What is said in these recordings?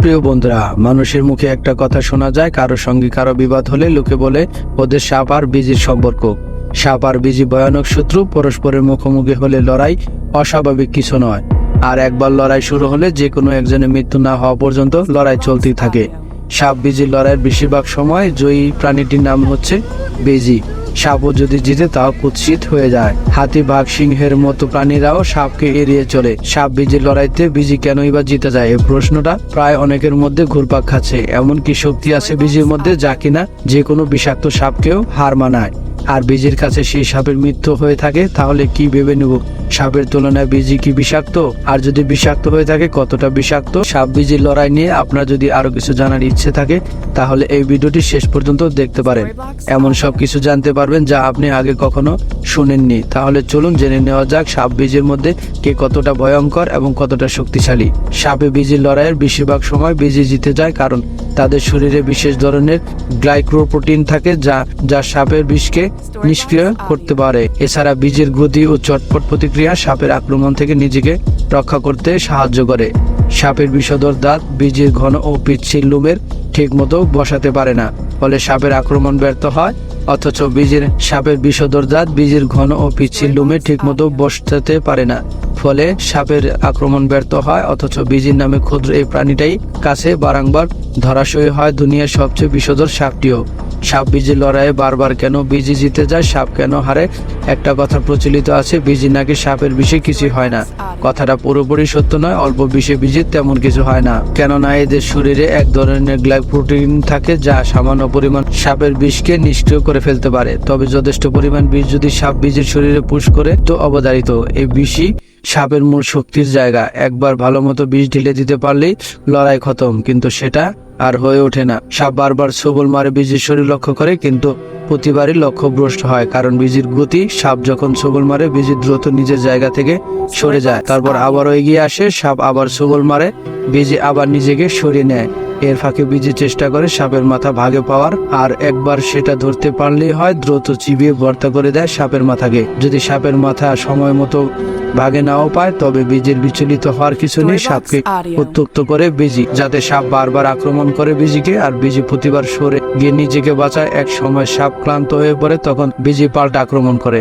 প্রিয় বন্ধুরা, মানুষের মুখে একটা কথা শোনা যায়, কারও সঙ্গে কারও বিবাদ হলে লোকে বলে, ওদের সাপ আর বিজির সম্পর্ক। সাপ আর বিজি ভয়ানক শত্রু, পরস্পরের মুখোমুখি হলে লড়াই অস্বাভাবিক কিছু নয়। আর একবার লড়াই শুরু হলে যে কোনো একজনের মৃত্যু না হওয়া পর্যন্ত লড়াই চলতেই থাকে। সাপ বিজির লড়াইয়ের বেশিরভাগ সময় জয়ী প্রাণীটির নাম হচ্ছে বেজি। সাপও যদি জিতে তাও কুৎসিত হয়ে যায়। হাতি বাঘ সিংহের মতো প্রাণীরাও সাপকে এড়িয়ে চলে। সাপ বিজির লড়াইতে বিজি কেনই বা জিতে যায় এই প্রশ্নটা প্রায় অনেকের মধ্যে ঘুরপাক খাচ্ছে। এমন কি শক্তি আছে বিজির মধ্যে যা কিনা যে কোনো বিষাক্ত সাপকেও হার মানায়। আর বীজের কাছে সেই সাপের মৃত্যু হয়ে থাকে, তাহলে কি ভেবে নেব? সাপের তুলনায় বীজি কি বিষাক্ত? আর যদি বিষাক্ত হয়ে থাকে, কতটা বিষাক্ত? সাপ বীজির লড়াই নিয়ে আপনার যদি আরও কিছু জানার ইচ্ছে থাকে, তাহলে এই ভিডিওটি শেষ পর্যন্ত দেখতে পারেন। এমন সব কিছু জানতে পারবেন যা আপনি আগে কখনো শুনেননি। তাহলে চলুন জেনে নেওয়া যাক, সাপ বীজের মধ্যে কে কতটা ভয়ঙ্কর এবং কতটা শক্তিশালী। সাপে বীজির লড়াইয়ের বেশিরভাগ সময় বীজি জিতে যায়, কারণ তাদের শরীরে বিশেষ ধরনের গ্লাইক্রোপ্রোটিন থাকে যা যা সাপের বিষকে নিষ্ক্রিয় করতে পারে। এছাড়া বীজের গতি ও চটপট প্রতিক্রিয়া সাপের আক্রমণ থেকে নিজেকে রক্ষা করতে সাহায্য করে। সাপের বিষধর দাঁত বীজের ঘন ও পিচ্ছিল লোমের ঠিক মতো বসাতে পারে না, ফলে সাপের আক্রমণ ব্যর্থ হয়, অথচ বীজের, সাপের বিষধর দাঁত বীজের ঘন ও পিচ্ছিল লোমে ঠিক মতো বসাতে পারে না। ফলে সাপের আক্রমণ ব্যর্থ হয়, অথচ বীজির নামে ক্ষুদ্র এই প্রাণীটাই কাছে বারংবার ধরাশয়ী হয় দুনিয়ার সবচেয়ে বিষধর সাপটিও। সাপ বীজের লড়াইয়ে বারবার কেন বীজি জিতে যায়, সাপ কেন হারে? একটা কথা প্রচলিত আছে, বীজি নাকি সাপের বিষে কিছু হয় না। কথাটা পুরোপুরি সত্য নয়, অল্প বিষে বীজের তেমন কিছু হয় না। কেননা এদের শরীরে এক ধরনের গ্লাইপ্রোটিন থাকে, যা সামান্য পরিমাণ সাপের বিষকে নিষ্ক্রিয় করে ফেলতে পারে। তবে যথেষ্ট পরিমাণ বিষ যদি সাপ বীজের শরীরে পুশ করে, তো অবধারিত। এই বিষই সাপের মূল শক্তির জায়গা। একবার ভালো মতো বিষ ঢেলে দিতে পারলেই লড়াই খতম, কিন্তু সেটা আর হয়ে ওঠে না। সাপ বারবার সবল মারে বীজের শরীর লক্ষ্য করে, কিন্তু প্রতিবারই লক্ষ্যভ্রষ্ট হয়, কারণ বীজির গতি, সাপ যখন সবল মারে, বীজি দ্রুত নিজের জায়গা থেকে সরে যায়। তারপর আবারও এগিয়ে আসে, সাপ আবার সবল মারে, বীজি আবার নিজেকে সরিয়ে নেয়। এর ফাঁকে বীজি চেষ্টা করে সাপের মাথা ভাগে পাওয়ার আর একবার সেটা ধরতে পারলেই হয় দ্রুত চিবিয়ে ভর্তা করে দেয় সাপের মাথাকে। যদি সাপের মাথা সময় মতো ভাগে নাও পায় তবে বীজের বিচলিত হওয়ার কিছু নেই সাপকে উত্তক্ত করে বিজি যাতে সাপ বারবার আক্রমণ করে বিজিকে আর বিজি প্রতিবার সরে গিয়ে নিজেকে বাঁচায়। এক সময় সাপ ক্লান্ত হয়ে পড়ে তখন বিজি পাল্টা আক্রমণ করে।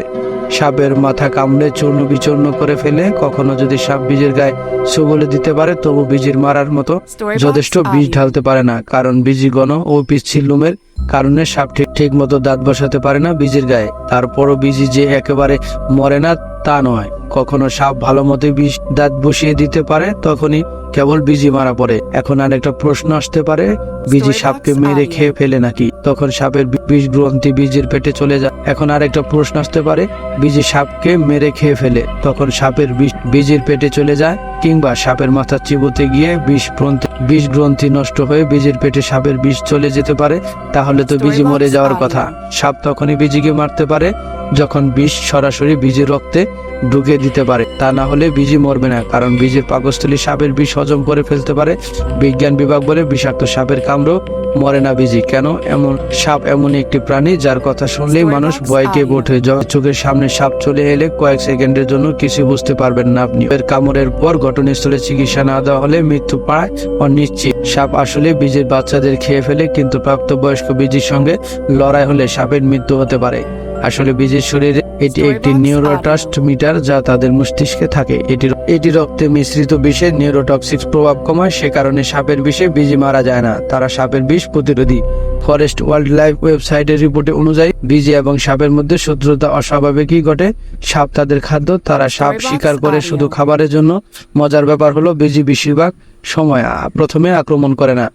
সাপের মাথা কামড়ে চূর্ণ বিচূর্ণ করে ফেলে কখনো যদি সাপ বীজের গায়ে সুবলে দিতে পারে তবু বীজির মারার মতো যথেষ্ট বীজ ঢালতে পারে না কারণ বীজি গণ ও পিচ্ছিল লোমের কারণে সাপ ঠিক ঠিক মতো দাঁত বসাতে পারে না বীজের গায়ে। তারপরও বীজি যে একেবারে মরে না তা নয়। কখনো সাপ ভালো মতো বিষ দাঁত বসিয়ে দিতে পারে তখনই কেবল বীজি মারা পড়ে। এখন আর একটা প্রশ্ন আসতে পারে বিজি সাপকে মেরে খেয়ে ফেলে নাকি? তখন সাপের বিষ গ্রন্থি বীজের পেটে চলে যায়। এখন আর একটা প্রশ্ন আসতে পারে বিজি সাপকে মেরে খেয়ে ফেলে তখন সাপের বিষ বীজের পেটে চলে যায় কিংবা সাপের মাথা চিবোতে গিয়ে বিষ গ্রন্থি বিষ গ্রন্থি নষ্ট হয়ে বীজের পেটে সাপের বিষ চলে যেতে পারে তাহলে তো বিজি মরে যাওয়ার কথা। সাপ তখনই বিজিকে মারতে পারে যখন বিষ সরাসরি বীজের রক্তে ঢুকে দিতে পারে। তা না হলে বীজি মরবে না কারণ বীজের পাকস্থলী সাপের বিষ হজম করে ফেলতে পারে। বিজ্ঞান বিভাগ বলে বিষাক্ত সাপের কামড় মরে না বীজি কেন? এমন সাপ এমন একটি প্রাণী যার কথা শুনলেই মানুষ ভয় কে ওঠে। চোখের সামনে সাপ চলে এলে কয়েক সেকেন্ডের জন্য কিছু বুঝতে পারবেন না আপনি। এর কামড়ের পর ঘটনাস্থলে চিকিৎসা না দেওয়া হলে মৃত্যু পায় অনিশ্চিত। সাপ আসলে বীজের বাচ্চাদের খেয়ে ফেলে কিন্তু প্রাপ্তবয়স্ক বীজির সঙ্গে লড়াই হলে সাপের মৃত্যু হতে পারে। আসলে বীজের শরীরে এটি একটি নিউরোট্রান্সমিটার যা তাদের মস্তিষ্কে থাকে। এটি এটি রক্তে মিশ্রিত বিষে নিউরোটক্সিক প্রভাব কমায় সে কারণে সাপের বিষে বীজি মারা যায় না। তারা সাপের বিষ প্রতিরোধী। ফরেস্ট ওয়াইল্ড লাইফ ওয়েবসাইটের রিপোর্টে অনুযায়ী বীজি এবং সাপের মধ্যে শত্রুতা অস্বাভাবিকই ঘটে। সাপ তাদের খাদ্য তারা সাপ শিকার করে শুধু খাবারের জন্য। মজার ব্যাপার হলো বীজি বেশিরভাগ সময় প্রথমে আক্রমণ করে না।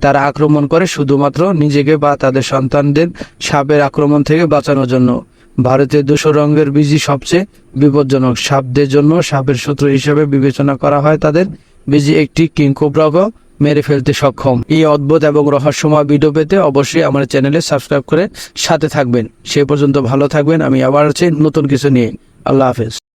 তারা আক্রমণ করে শুধুমাত্র নিজেকে বা তাদের সন্তানদের সাপের আক্রমণ থেকে বাঁচানোর জন্য। ভারতের দুশো রঙের বীজি সবচেয়ে বিপজ্জনক সাপদের জন্য সাপের শত্রু হিসেবে বিবেচনা করা হয় তাদের বীজি একটি কিংকোব্রাগও মেরে ফেলতে সক্ষম। এই অদ্ভুত এবং রহস্যময় ভিডিও পেতে অবশ্যই আমার চ্যানেলে সাবস্ক্রাইব করে সাথে থাকবেন। সে পর্যন্ত ভালো থাকবেন। আমি আবার আছি নতুন কিছু নিয়ে। আল্লাহ হাফেজ।